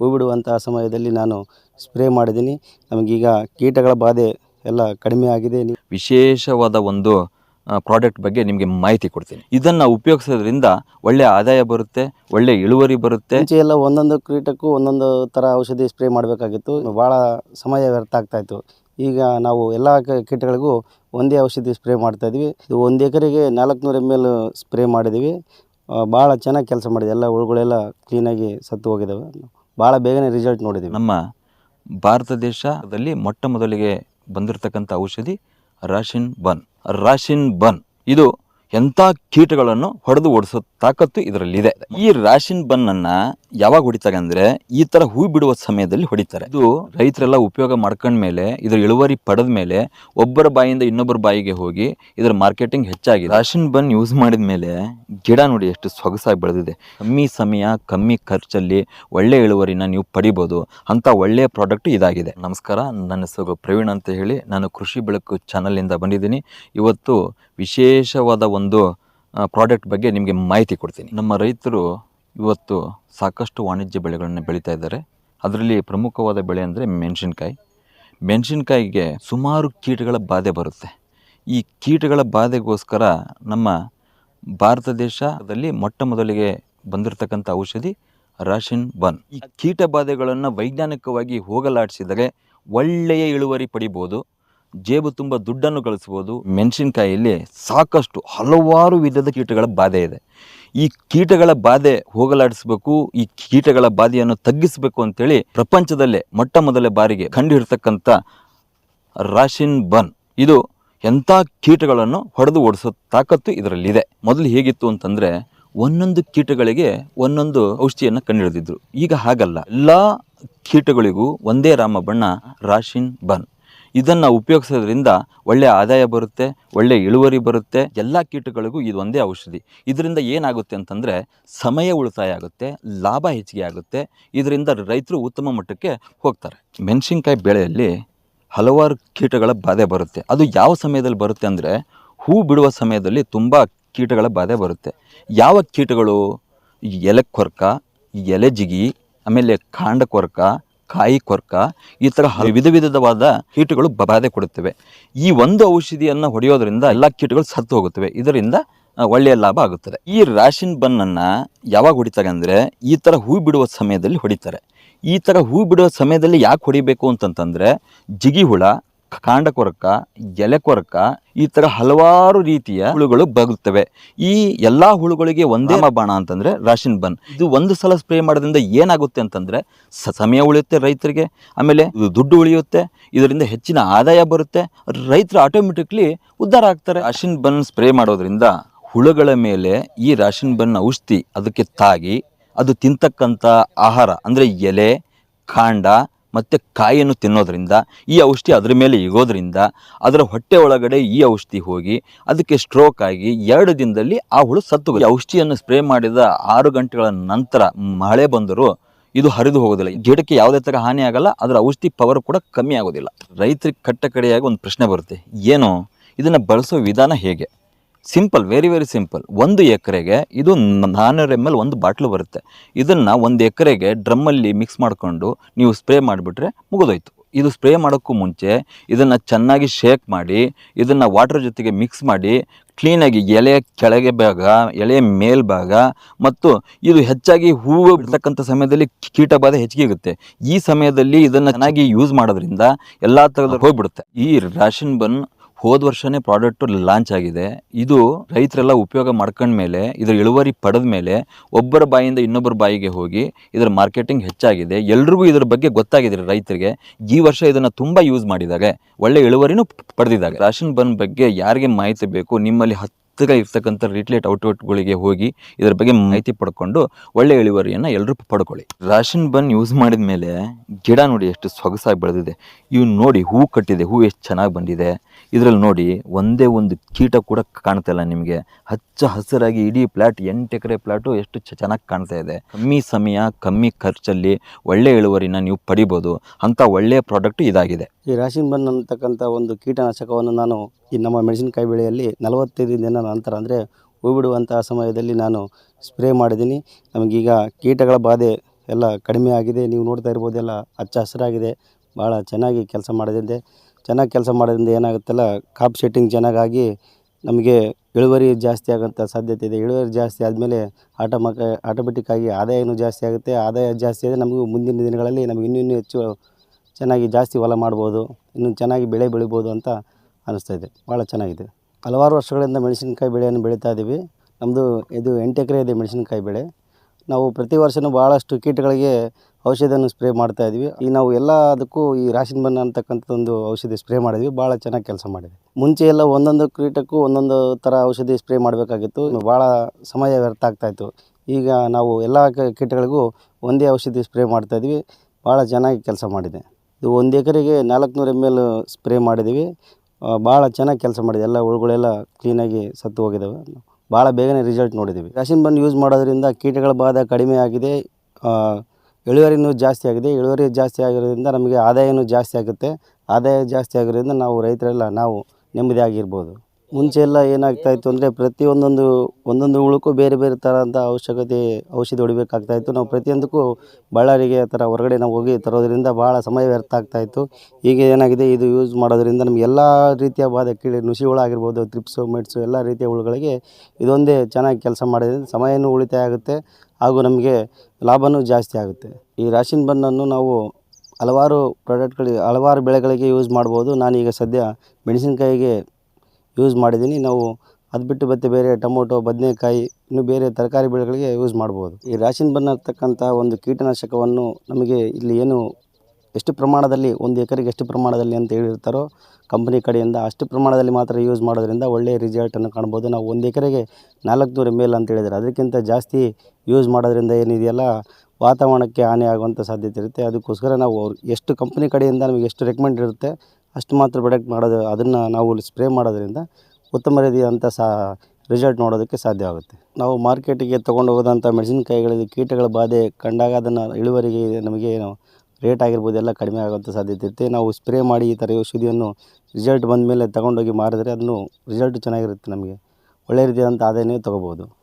ಹೂ ಬಿಡುವಂತಹ ಸಮಯದಲ್ಲಿ ನಾನು ಸ್ಪ್ರೇ ಮಾಡಿದ್ದೀನಿ. ನಮಗೀಗ ಕೀಟಗಳ ಬಾಧೆ ಎಲ್ಲ ಕಡಿಮೆ ಆಗಿದೆ. ವಿಶೇಷವಾದ ಒಂದು ಪ್ರಾಡಕ್ಟ್ ಬಗ್ಗೆ ನಿಮಗೆ ಮಾಹಿತಿ ಕೊಡ್ತೀನಿ. ಇದನ್ನು ಉಪಯೋಗಿಸೋದ್ರಿಂದ ಒಳ್ಳೆ ಆದಾಯ ಬರುತ್ತೆ ಒಳ್ಳೆ ಇಳುವರಿ ಬರುತ್ತೆ. ಮುಂಚೆ ಎಲ್ಲ ಒಂದೊಂದು ಕೀಟಕ್ಕೂ ಒಂದೊಂದು ಥರ ಔಷಧಿ ಸ್ಪ್ರೇ ಮಾಡಬೇಕಾಗಿತ್ತು. ಭಾಳ ಸಮಯ ವ್ಯರ್ಥ ಆಗ್ತಾ ಇತ್ತು. ಈಗ ನಾವು ಎಲ್ಲ ಕೀಟಗಳಿಗೂ ಒಂದೇ ಔಷಧಿ ಸ್ಪ್ರೇ ಮಾಡ್ತಾ ಇದ್ವಿ ಇದು ಒಂದು ಎಕರೆಗೆ ನಾಲ್ಕುನೂರು ಎಂ ಎಲ್ ಸ್ಪ್ರೇ ಮಾಡಿದ್ದೀವಿ. ಭಾಳ ಚೆನ್ನಾಗಿ ಕೆಲಸ ಮಾಡಿದೆ. ಎಲ್ಲ ಹುಳುಗಳೆಲ್ಲ ಕ್ಲೀನಾಗಿ ಸತ್ತು ಹೋಗಿದ್ದಾವೆ. ಭಾಳ ಬೇಗನೆ ರಿಸಲ್ಟ್ ನೋಡಿದ್ದೀವಿ ನಮ್ಮ ಭಾರತ ದೇಶದಲ್ಲಿ ಮೊಟ್ಟ ಮೊದಲಿಗೆ ಬಂದಿರತಕ್ಕಂಥ ಔಷಧಿ ರಾಶಿನ್ ಬನ್. ರಾಶಿನ್ ಬನ್. ಇದು ಎಂಥ ಕೀಟಗಳನ್ನು ಹೊಡೆದು ಓಡಿಸೋ ತಾಕತ್ತು ಇದರಲ್ಲಿದೆ. ಈ ರಾಶಿನ್ ಬನ್ನನ್ನು ಯಾವಾಗ ಹೊಡಿತಾರೆ ಅಂದ್ರೆ ಈ ತರ ಹೂ ಬಿಡುವ ಸಮಯದಲ್ಲಿ ಹೊಡಿತಾರೆ. ಇದು ರೈತರೆಲ್ಲ ಉಪಯೋಗ ಮಾಡ್ಕೊಂಡ್ಮೇಲೆ ಇದರ ಇಳುವರಿ ಪಡೆದ ಮೇಲೆ ಒಬ್ಬರ ಬಾಯಿಂದ ಇನ್ನೊಬ್ಬರ ಬಾಯಿಗೆ ಹೋಗಿ ಇದರ ಮಾರ್ಕೆಟಿಂಗ್ ಹೆಚ್ಚಾಗಿದೆ. ರಾಶಿನ್ ಬನ್ ಯೂಸ್ ಮಾಡಿದ ಮೇಲೆ ಗಿಡ ನೋಡಿ ಎಷ್ಟು ಸೊಗಸಾಗಿ ಬೆಳೆದಿದೆ. ಕಮ್ಮಿ ಸಮಯ, ಕಮ್ಮಿ ಖರ್ಚಲ್ಲಿ ಒಳ್ಳೆ ಇಳುವರಿನ ನೀವು ಪಡಿಬೋದು. ಅಂತ ಒಳ್ಳೆಯ ಪ್ರಾಡಕ್ಟ್ ಇದಾಗಿದೆ. ನಮಸ್ಕಾರ, ನನ್ನ ಹೆಸರು ಪ್ರವೀಣ್ ಅಂತ ಹೇಳಿ ನಾನು ಕೃಷಿ ಬೆಳಕು ಚಾನಲಿಂದ ಬಂದಿದ್ದೀನಿ. ಇವತ್ತು ವಿಶೇಷವಾದ ಒಂದು ಪ್ರಾಡಕ್ಟ್ ಬಗ್ಗೆ ನಿಮಗೆ ಮಾಹಿತಿ ಕೊಡ್ತೀನಿ. ನಮ್ಮ ರೈತರು ಇವತ್ತು ಸಾಕಷ್ಟು ವಾಣಿಜ್ಯ ಬೆಳೆಗಳನ್ನು ಬೆಳೀತಾ ಇದ್ದಾರೆ. ಅದರಲ್ಲಿ ಪ್ರಮುಖವಾದ ಬೆಳೆ ಅಂದರೆ ಮೆಣಸಿನ್ಕಾಯಿ. ಮೆಣಸಿನ್ಕಾಯಿಗೆ ಸುಮಾರು ಕೀಟಗಳ ಬಾಧೆ ಬರುತ್ತೆ. ಈ ಕೀಟಗಳ ಬಾಧೆಗೋಸ್ಕರ ನಮ್ಮ ಭಾರತ ದೇಶದಲ್ಲಿ ಮೊಟ್ಟ ಮೊದಲಿಗೆ ಬಂದಿರತಕ್ಕಂಥ ಔಷಧಿ ರಾಶಿನ್ ಬನ್. ಈ ಕೀಟ ಬಾಧೆಗಳನ್ನು ವೈಜ್ಞಾನಿಕವಾಗಿ ಹೋಗಲಾಡಿಸಿದರೆ ಒಳ್ಳೆಯ ಇಳುವರಿ ಪಡಿಬೋದು. ಜೇಬು ತುಂಬ ದುಡ್ಡನ್ನು ಗಳಿಸ್ಬೋದು ಮೆಣಸಿನ್ಕಾಯಿಯಲ್ಲಿ ಸಾಕಷ್ಟು ಹಲವಾರು ವಿಧದ ಕೀಟಗಳ ಬಾಧೆ ಇದೆ. ಈ ಕೀಟಗಳ ಬಾಧೆ ಹೋಗಲಾಡಿಸಬೇಕು, ಈ ಕೀಟಗಳ ಬಾಧೆಯನ್ನು ತಗ್ಗಿಸಬೇಕು ಅಂತೇಳಿ ಪ್ರಪಂಚದಲ್ಲೇ ಮೊಟ್ಟ ಮೊದಲ ಬಾರಿಗೆ ಕಂಡುಹಿಡ್ತಕ್ಕಂಥ ರಾಶಿನ್ ಬನ್. ಇದು ಎಂಥ ಕೀಟಗಳನ್ನು ಹೊಡೆದು ಓಡಿಸೋ ತಾಕತ್ತು ಇದರಲ್ಲಿದೆ. ಮೊದಲು ಹೇಗಿತ್ತು ಅಂತಂದರೆ ಒಂದೊಂದು ಕೀಟಗಳಿಗೆ ಒಂದೊಂದು ಔಷಧಿಯನ್ನು ಕಂಡುಹಿಡಿದಿದ್ರು. ಈಗ ಹಾಗಲ್ಲ. ಎಲ್ಲ ಕೀಟಗಳಿಗೂ ಒಂದೇ ರಾಮ ಬಣ್ಣ ರಾಶಿನ್ ಬನ್. ಇದನ್ನು ಉಪಯೋಗಿಸೋದ್ರಿಂದ ಒಳ್ಳೆಯ ಆದಾಯ ಬರುತ್ತೆ, ಒಳ್ಳೆ ಇಳುವರಿ ಬರುತ್ತೆ. ಎಲ್ಲ ಕೀಟಗಳಿಗೂ ಇದು ಒಂದೇ ಔಷಧಿ. ಇದರಿಂದ ಏನಾಗುತ್ತೆ ಅಂತಂದರೆ ಸಮಯ ಉಳಿತಾಯ ಆಗುತ್ತೆ, ಲಾಭ ಹೆಚ್ಚಿಗೆ ಆಗುತ್ತೆ. ಇದರಿಂದ ರೈತರು ಉತ್ತಮ ಮಟ್ಟಕ್ಕೆ ಹೋಗ್ತಾರೆ. ಮೆಣಸಿನ್ಕಾಯಿ ಬೆಳೆಯಲ್ಲಿ ಹಲವಾರು ಕೀಟಗಳ ಬಾಧೆ ಬರುತ್ತೆ. ಅದು ಯಾವ ಸಮಯದಲ್ಲಿ ಬರುತ್ತೆ ಅಂದರೆ ಹೂ ಬಿಡುವ ಸಮಯದಲ್ಲಿ ತುಂಬ ಕೀಟಗಳ ಬಾಧೆ ಬರುತ್ತೆ. ಯಾವ ಕೀಟಗಳು? ಎಲೆ ಕೊರಕ ಎಲೆ ಜಿಗಿ, ಆಮೇಲೆ ಕಾಂಡ ಕೊರ್ಕ ಕಾಯಿ, ಕೊರ್ಕ ಈ ಥರ ವಿಧ ವಿಧವಾದ ಕೀಟಗಳು ಬಾಧೆ ಕೊಡುತ್ತವೆ. ಈ ಒಂದು ಔಷಧಿಯನ್ನು ಹೊಡೆಯೋದ್ರಿಂದ ಎಲ್ಲ ಕೀಟಗಳು ಸತ್ತು ಹೋಗುತ್ತವೆ. ಇದರಿಂದ ಒಳ್ಳೆಯ ಲಾಭ ಆಗುತ್ತದೆ. ಈ ರಾಶಿನ್ ಬನ್ನನ್ನು ಯಾವಾಗ ಹೊಡಿತಾರೆ ಅಂದರೆ, ಈ ಥರ ಹೂ ಬಿಡುವ ಸಮಯದಲ್ಲಿ ಹೊಡಿತಾರೆ. ಈ ಥರ ಹೂ ಬಿಡುವ ಸಮಯದಲ್ಲಿ ಯಾಕೆ ಹೊಡಿಬೇಕು ಅಂತಂತಂದರೆ, ಜಿಗಿ ಹುಳ ಕಾಂಡ ಕೊರಕ ಎಲೆ ಕೊರಕ ಈ ಥರ ಹಲವಾರು ರೀತಿಯ ಹುಳುಗಳು ಬಗುತ್ತವೆ ಈ ಎಲ್ಲಾ ಹುಳುಗಳಿಗೆ ಒಂದೇ ಬಾಣ ಅಂತಂದ್ರೆ ರಾಶಿನ್ ಬನ್. ಇದು ಒಂದು ಸಲ ಸ್ಪ್ರೇ ಮಾಡೋದ್ರಿಂದ ಏನಾಗುತ್ತೆ ಅಂತಂದ್ರೆ ಸಮಯ ಉಳಿಯುತ್ತೆ ರೈತರಿಗೆ ಆಮೇಲೆ ಇದು ದುಡ್ಡು ಉಳಿಯುತ್ತೆ ಇದರಿಂದ ಹೆಚ್ಚಿನ ಆದಾಯ ಬರುತ್ತೆ ರೈತರು ಆಟೋಮೆಟಿಕ್ಲಿ ಉದ್ಧಾರ ಆಗ್ತಾರೆ. ರಾಶಿನ್ ಬನ್ ಸ್ಪ್ರೇ ಮಾಡೋದ್ರಿಂದ ಹುಳುಗಳ ಮೇಲೆ ಈ ರಾಶಿನ್ ಬನ್ ಔಷಧಿ ಅದಕ್ಕೆ ತಾಗಿ ಅದು ತಿಂತಕ್ಕಂಥ ಆಹಾರ ಅಂದರೆ ಎಲೆ ಕಾಂಡ ಮತ್ತು ಕಾಯಿಯನ್ನು ತಿನ್ನೋದ್ರಿಂದ, ಈ ಔಷಧಿ ಅದರ ಮೇಲೆ ಇಗೋದ್ರಿಂದ, ಅದರ ಹೊಟ್ಟೆ ಒಳಗಡೆ ಈ ಔಷಧಿ ಹೋಗಿ, ಅದಕ್ಕೆ ಸ್ಟ್ರೋಕ್ ಆಗಿ ಎರಡು ದಿನದಲ್ಲಿ ಆ ಹುಳು ಸತ್ತು. ಈ ಔಷಧಿಯನ್ನು ಸ್ಪ್ರೇ ಮಾಡಿದ ಆರು ಗಂಟೆಗಳ ನಂತರ ಮಳೆ ಬಂದರೂ ಇದು ಹರಿದು ಹೋಗೋದಿಲ್ಲ. ಗಿಡಕ್ಕೆ ಯಾವುದೇ ಥರ ಹಾನಿ ಆಗಲ್ಲ, ಅದರ ಔಷಧಿ ಪವರ್ ಕೂಡ ಕಮ್ಮಿ ಆಗೋದಿಲ್ಲ. ರೈತರಿಗೆ ಕಟ್ಟಕಡೆಯಾಗಿ ಒಂದು ಪ್ರಶ್ನೆ ಬರುತ್ತೆ, ಏನು? ಇದನ್ನು ಬಳಸೋ ವಿಧಾನ ಹೇಗೆ? ಸಿಂಪಲ್ ವೆರಿ ವೆರಿ ಸಿಂಪಲ್ ಒಂದು ಎಕರೆಗೆ ಇದು ನಾನ್ನೂರು ಎಂ ಎಲ್ ಒಂದು ಬಾಟ್ಲು ಬರುತ್ತೆ. ಇದನ್ನು ಒಂದು ಎಕರೆಗೆ ಡ್ರಮ್ಮಲ್ಲಿ ಮಿಕ್ಸ್ ಮಾಡಿಕೊಂಡು ನೀವು ಸ್ಪ್ರೇ ಮಾಡಿಬಿಟ್ರೆ ಮುಗಿದೋಯ್ತು. ಇದು ಸ್ಪ್ರೇ ಮಾಡೋಕ್ಕೂ ಮುಂಚೆ ಇದನ್ನು ಚೆನ್ನಾಗಿ ಶೇಕ್ ಮಾಡಿ, ಇದನ್ನು ವಾಟರ್ ಜೊತೆಗೆ ಮಿಕ್ಸ್ ಮಾಡಿ ಕ್ಲೀನಾಗಿ ಎಲೆಯ ಕೆಳಗೆ ಭಾಗ ಎಲೆಯ ಮೇಲ್ಭಾಗ ಮತ್ತು ಇದು ಹೆಚ್ಚಾಗಿ ಹೂವು ಬಿಡ್ತಕ್ಕಂಥ ಸಮಯದಲ್ಲಿ ಕೀಟ ಬಾಧೆ ಹೆಚ್ಚಿಗೆ ಇರುತ್ತೆ. ಈ ಸಮಯದಲ್ಲಿ ಇದನ್ನು ಚೆನ್ನಾಗಿ ಯೂಸ್ ಮಾಡೋದ್ರಿಂದ ಎಲ್ಲ ಥರದ ಹೋಗ್ಬಿಡುತ್ತೆ. ಈ ರಾಷನ್ ಬನ್ ಹೋದ ವರ್ಷನೇ ಪ್ರಾಡಕ್ಟ್ ಲಾಂಚ್ ಆಗಿದೆ. ಇದು ರೈತರೆಲ್ಲ ಉಪಯೋಗ ಮಾಡ್ಕೊಂಡ್ಮೇಲೆ ಇದರ ಇಳುವರಿ ಪಡೆದ ಮೇಲೆ ಒಬ್ಬರ ಬಾಯಿಂದ ಇನ್ನೊಬ್ಬರ ಬಾಯಿಗೆ ಹೋಗಿ ಇದರ ಮಾರ್ಕೆಟಿಂಗ್ ಹೆಚ್ಚಾಗಿದೆ. ಎಲ್ರಿಗೂ ಇದರ ಬಗ್ಗೆ ಗೊತ್ತಾಗಿದೆ ರೈತರಿಗೆ. ಈ ವರ್ಷ ಇದನ್ನು ತುಂಬ ಯೂಸ್ ಮಾಡಿದಾಗ ಒಳ್ಳೆ ಇಳುವರಿನೂ ಪಡೆದಿದ್ದಾರೆ. ರಾಷನ್ ಬನ್ ಬಗ್ಗೆ ಯಾರಿಗೆ ಮಾಹಿತಿ ಬೇಕು? ನಿಮ್ಮಲ್ಲಿ ಹತ್ತಿರ ಇರ್ತಕ್ಕಂಥ ರಿಟ್ಲೇಟ್ ಔಟ್ಲೆಟ್ಗಳಿಗೆ ಹೋಗಿ ಇದರ ಬಗ್ಗೆ ಮಾಹಿತಿ ಪಡ್ಕೊಂಡು ಒಳ್ಳೆ ಇಳುವರಿಯನ್ನು ಎಲ್ಲರೂ ಪಡ್ಕೊಳ್ಳಿ. ರಾಷನ್ ಬನ್ ಯೂಸ್ ಮಾಡಿದ ಮೇಲೆ ಗಿಡ ನೋಡಿ ಎಷ್ಟು ಸೊಗಸಾಗಿ ಬೆಳೆದಿದೆ. ಇವು ನೋಡಿ ಹೂ ಕಟ್ಟಿದೆ. ಹೂ ಎಷ್ಟು ಚೆನ್ನಾಗಿ ಬಂದಿದೆ. ಇದರಲ್ಲಿ ನೋಡಿ, ಒಂದೇ ಒಂದು ಕೀಟ ಕೂಡ ಕಾಣ್ತಾ ಇಲ್ಲ ನಿಮಗೆ. ಹಚ್ಚ ಹಸಿರಾಗಿ ಇಡೀ ಪ್ಲಾಟ್, ಎಂಟು ಎಕರೆ ಪ್ಲಾಟು ಎಷ್ಟು ಚೆನ್ನಾಗಿ ಕಾಣ್ತಾ ಇದೆ. ಕಮ್ಮಿ ಸಮಯ, ಕಮ್ಮಿ ಖರ್ಚಲ್ಲಿ ಒಳ್ಳೆ ಇಳುವರಿನ ನೀವು ಪಡಿಬೋದು. ಅಂಥ ಒಳ್ಳೆಯ ಪ್ರಾಡಕ್ಟ್ ಇದಾಗಿದೆ. ಈ ರಾಶಿನ್ ಬನ್ ಅಂತಕ್ಕಂಥ ಒಂದು ಕೀಟನಾಶಕವನ್ನು ನಾನು ಈ ನಮ್ಮ ಮೆಣಸಿನಕಾಯಿ ಬೆಳೆಯಲ್ಲಿ ನಲವತ್ತೈದು ದಿನ ನಂತರ ಅಂದರೆ ಹೂ ಬಿಡುವಂತಹ ಸಮಯದಲ್ಲಿ ನಾನು ಸ್ಪ್ರೇ ಮಾಡಿದ್ದೀನಿ. ನಮಗೀಗ ಕೀಟಗಳ ಬಾಧೆ ಎಲ್ಲ ಕಡಿಮೆ ಆಗಿದೆ. ನೀವು ನೋಡ್ತಾ ಇರ್ಬೋದು ಎಲ್ಲ ಹಚ್ಚ ಹಸಿರಾಗಿದೆ. ಭಾಳ ಚೆನ್ನಾಗಿ ಕೆಲಸ ಮಾಡೋದ್ರಿಂದ ಚೆನ್ನಾಗಿ ಕೆಲಸ ಮಾಡೋದ್ರಿಂದ ಏನಾಗುತ್ತಲ್ಲ ಕಾಪ್ ಸೆಟ್ಟಿಂಗ್ ಚೆನ್ನಾಗಾಗಿ ನಮಗೆ ಇಳುವರಿ ಜಾಸ್ತಿ ಆಗೋಂಥ ಸಾಧ್ಯತೆ ಇದೆ. ಇಳುವರಿ ಜಾಸ್ತಿ ಆದಮೇಲೆ ಆಟೋಮಕ ಆಟೋಮೆಟಿಕ್ಕಾಗಿ ಆದಾಯನೂ ಜಾಸ್ತಿ ಆಗುತ್ತೆ. ಆದಾಯ ಜಾಸ್ತಿ ಆದರೆ ನಮಗೂ ಮುಂದಿನ ದಿನಗಳಲ್ಲಿ ನಮಗೆ ಇನ್ನೂ ಇನ್ನೂ ಹೆಚ್ಚು ಚೆನ್ನಾಗಿ ಜಾಸ್ತಿ ಹೊಲ ಮಾಡ್ಬೋದು, ಇನ್ನೂ ಚೆನ್ನಾಗಿ ಬೆಳೆ ಬೆಳಿಬೋದು ಅಂತ ಅನ್ನಿಸ್ತಾ ಇದೆ. ಭಾಳ ಚೆನ್ನಾಗಿದೆ. ಹಲವಾರು ವರ್ಷಗಳಿಂದ ಮೆಣಸಿನ್ಕಾಯಿ ಬೆಳೆಯನ್ನು ಬೆಳೀತಾ ಇದ್ದೀವಿ ನಮ್ಮದು ಇದು ಎಂಟು ಎಕರೆ ಇದೆ ಮೆಣಸಿನಕಾಯಿ ಬೆಳೆ. ನಾವು ಪ್ರತಿ ವರ್ಷವೂ ಭಾಳಷ್ಟು ಕೀಟಗಳಿಗೆ ಔಷಧಿಯನ್ನು ಸ್ಪ್ರೇ ಮಾಡ್ತಾ ಇದ್ವಿ. ಈ ನಾವು ಎಲ್ಲದಕ್ಕೂ ಈ ರಾಶಿನ್ ಬನ್ ಅಂತಕ್ಕಂಥ ಒಂದು ಔಷಧಿ ಸ್ಪ್ರೇ ಮಾಡಿದ್ವಿ. ಭಾಳ ಚೆನ್ನಾಗಿ ಕೆಲಸ ಮಾಡಿದೆ ಮುಂಚೆ ಎಲ್ಲ ಒಂದೊಂದು ಕೀಟಕ್ಕೂ ಒಂದೊಂದು ಥರ ಔಷಧಿ ಸ್ಪ್ರೇ ಮಾಡಬೇಕಾಗಿತ್ತು. ಭಾಳ ಸಮಯ ವ್ಯರ್ಥ ಆಗ್ತಾಯಿತ್ತು ಈಗ ನಾವು ಎಲ್ಲ ಕೀಟಗಳಿಗೂ ಒಂದೇ ಔಷಧಿ ಸ್ಪ್ರೇ ಮಾಡ್ತಾ ಇದ್ವಿ. ಭಾಳ ಚೆನ್ನಾಗಿ ಕೆಲಸ ಮಾಡಿದೆ. ಇದು ಒಂದು ಎಕರೆಗೆ ನಾಲ್ಕುನೂರು ಎಂ ಎಲ್ ಸ್ಪ್ರೇ ಮಾಡಿದ್ದೀವಿ ಭಾಳ ಚೆನ್ನಾಗಿ ಕೆಲಸ ಮಾಡಿದೆ. ಎಲ್ಲ ಹುಳುಗಳೆಲ್ಲ ಕ್ಲೀನಾಗಿ ಸತ್ತು ಹೋಗಿದ್ದಾವೆ ಭಾಳ ಬೇಗನೆ ರಿಸಲ್ಟ್ ನೋಡಿದ್ದೀವಿ ರಾಶಿನ್ ಬನ್ ಯೂಸ್ ಮಾಡೋದ್ರಿಂದ ಕೀಟಗಳ ಬಾಧೆ ಕಡಿಮೆ ಆಗಿದೆ. ಇಳುವರಿನೂ ಜಾಸ್ತಿ ಆಗಿದೆ. ಇಳುವರಿ ಜಾಸ್ತಿ ಆಗಿರೋದ್ರಿಂದ ನಮಗೆ ಆದಾಯವೂ ಜಾಸ್ತಿ ಆಗುತ್ತೆ. ಆದಾಯ ಜಾಸ್ತಿ ಆಗಿರೋದ್ರಿಂದ ನಾವು ರೈತರೆಲ್ಲ ನಾವು ನೆಮ್ಮದಿಯಾಗಿರ್ಬೋದು ಮುಂಚೆ ಎಲ್ಲ ಏನಾಗ್ತಾಯಿತ್ತು ಅಂದರೆ ಪ್ರತಿಯೊಂದೊಂದು, ಒಂದೊಂದು ಹುಳುಕ್ಕೂ ಬೇರೆ ಬೇರೆ ಥರದ ಅವಶ್ಯಕತೆ ಔಷಧಿ ಹೊಡಿಬೇಕಾಗ್ತಾಯಿತ್ತು ನಾವು ಪ್ರತಿಯೊಂದಕ್ಕೂ ಬಳ್ಳಾರಿಗೆ ಆ ಥರ ಹೊರಗಡೆ ನಾವು ಹೋಗಿ ತರೋದ್ರಿಂದ ಭಾಳ ಸಮಯ ವ್ಯರ್ಥ ಆಗ್ತಾಯಿತ್ತು ಈಗ ಏನಾಗಿದೆ, ಇದು ಯೂಸ್ ಮಾಡೋದ್ರಿಂದ ನಮ್ಗೆ ಎಲ್ಲ ರೀತಿಯ ಬಾಧೆ ಕೀಳಿ ನುಸಿ ಹುಳ ಆಗಿರ್ಬೋದು ತ್ರಿಪ್ಸು ಮೆಡ್ಸು ಎಲ್ಲ ರೀತಿಯ ಹುಳುಗಳಿಗೆ ಇದೊಂದೇ ಚೆನ್ನಾಗಿ ಕೆಲಸ ಮಾಡೋದ್ರಿಂದ ಸಮಯನೂ ಉಳಿತಾಯ ಆಗುತ್ತೆ. ಹಾಗೂ ನಮಗೆ ಲಾಭವೂ ಜಾಸ್ತಿ ಆಗುತ್ತೆ. ಈ ರಾಶಿನ್ ಬನ್ನನ್ನು ನಾವು ಹಲವಾರು ಪ್ರಾಡಕ್ಟ್ಗಳಿಗೆ, ಹಲವಾರು ಬೆಳೆಗಳಿಗೆ ಯೂಸ್ ಮಾಡ್ಬೋದು. ನಾನೀಗ ಸದ್ಯ ಮೆಣಸಿನ್ಕಾಯಿಗೆ ಯೂಸ್ ಮಾಡಿದ್ದೀನಿ. ನಾವು ಅದು ಬಿಟ್ಟು ಮತ್ತೆ ಬೇರೆ ಟೊಮೊಟೊ, ಬದನೆಕಾಯಿ, ಇನ್ನು ಬೇರೆ ತರಕಾರಿ ಬೆಳೆಗಳಿಗೆ ಯೂಸ್ ಮಾಡ್ಬೋದು. ಈ ರಾಶಿನ್ ಬನ್ ಒಂದು ಕೀಟನಾಶಕವನ್ನು ನಮಗೆ ಇಲ್ಲಿ ಏನು ಎಷ್ಟು ಪ್ರಮಾಣದಲ್ಲಿ, ಒಂದು ಎಕರೆಗೆ ಎಷ್ಟು ಪ್ರಮಾಣದಲ್ಲಿ ಅಂತ ಹೇಳಿರ್ತಾರೋ, ಕಂಪ್ನಿ ಕಡೆಯಿಂದ ಅಷ್ಟು ಪ್ರಮಾಣದಲ್ಲಿ ಮಾತ್ರ ಯೂಸ್ ಮಾಡೋದ್ರಿಂದ ಒಳ್ಳೆಯ ರಿಸಲ್ಟನ್ನು ಕಾಣ್ಬೋದು. ನಾವು ಒಂದು ಎಕರೆಗೆ ನಾಲ್ಕುನೂರು ಎಂ ಎಲ್ ಅಂತ ಹೇಳಿದರೆ ಅದಕ್ಕಿಂತ ಜಾಸ್ತಿ ಯೂಸ್ ಮಾಡೋದ್ರಿಂದ ಏನಿದೆಯಲ್ಲ, ವಾತಾವರಣಕ್ಕೆ ಹಾನಿ ಆಗುವಂಥ ಸಾಧ್ಯತೆ ಇರುತ್ತೆ. ಅದಕ್ಕೋಸ್ಕರ ನಾವು ಎಷ್ಟು ಕಂಪ್ನಿ ಕಡೆಯಿಂದ ನಮಗೆ ಎಷ್ಟು ರೆಕಮೆಂಡ್ ಇರುತ್ತೆ, ಅಷ್ಟು ಮಾತ್ರ ಪ್ರೊಡಕ್ಟ್ ಮಾಡೋದು, ಅದನ್ನು ನಾವು ಸ್ಪ್ರೇ ಮಾಡೋದ್ರಿಂದ ಉತ್ತಮ ರೀತಿಯಾದಂಥ ಸಾ ರಿಸಲ್ಟ್ ನೋಡೋದಕ್ಕೆ ಸಾಧ್ಯ ಆಗುತ್ತೆ. ನಾವು ಮಾರ್ಕೆಟಿಗೆ ತೊಗೊಂಡು ಹೋಗೋದಂಥ ಮೆಣಸಿನಕಾಯಿಗಳಲ್ಲಿ ಕೀಟಗಳ ಬಾಧೆ ಕಂಡಾಗ ಅದನ್ನು ಇಳುವರಿಗೆ ನಮಗೆ ಏನು ರೇಟ್ ಆಗಿರ್ಬೋದು ಎಲ್ಲ ಕಡಿಮೆ ಆಗುವಂಥ ಸಾಧ್ಯತೆ ಇರುತ್ತೆ. ನಾವು ಸ್ಪ್ರೇ ಮಾಡಿ ಈ ಥರ ಔಷಧಿಯನ್ನು ರಿಸಲ್ಟ್ ಬಂದ ಮೇಲೆ ತಗೊಂಡೋಗಿ ಮಾರಿದ್ರೆ ಅದನ್ನು ರಿಸಲ್ಟ್ ಚೆನ್ನಾಗಿರುತ್ತೆ ನಮಗೆ. ಒಳ್ಳೆಯ ರೀತಿಯಾದಂಥ ಆದಾಯನೇ ತೊಗೋಬೋದು.